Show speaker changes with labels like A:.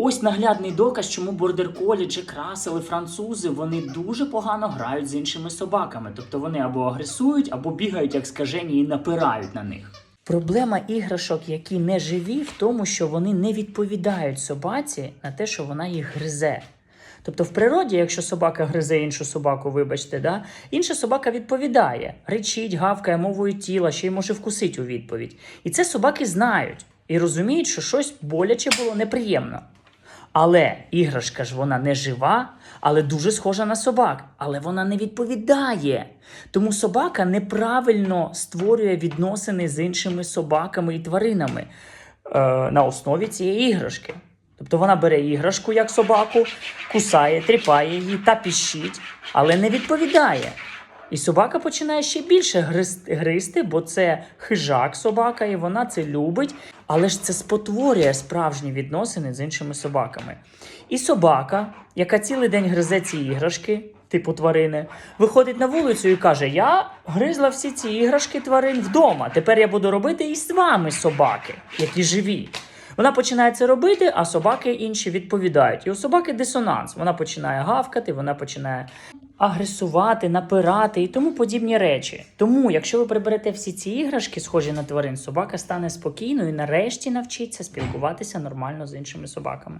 A: Ось наглядний доказ, чому бордер колі, Джек Рассел і французи вони дуже погано грають з іншими собаками. Тобто вони або агресують, або бігають як скажені і напирають на них. Проблема іграшок, які не живі, в тому, що вони не відповідають собаці на те, що вона їх гризе. Тобто в природі, якщо собака гризе іншу собаку, вибачте, да, інша собака відповідає, речить, гавкає мовою тіла, ще й може вкусити у відповідь. І це собаки знають і розуміють, що щось боляче було неприємно. Але іграшка ж вона не жива, але дуже схожа на собак. Але вона не відповідає. Тому собака неправильно створює відносини з іншими собаками і тваринами е, на основі цієї іграшки. Тобто вона бере іграшку як собаку, кусає, тріпає її та піщить, але не відповідає. І собака починає ще більше гризти, бо це хижак собака, і вона це любить. Але ж це спотворює справжні відносини з іншими собаками. І собака, яка цілий день гризе ці іграшки, типу тварини, виходить на вулицю і каже: Я гризла всі ці іграшки тварин вдома. Тепер я буду робити і з вами собаки, які живі. Вона починає це робити, а собаки інші відповідають. І у собаки дисонанс. Вона починає гавкати, вона починає агресувати, напирати і тому подібні речі. Тому, якщо ви приберете всі ці іграшки, схожі на тварин, собака стане спокійною і нарешті навчиться спілкуватися нормально з іншими собаками.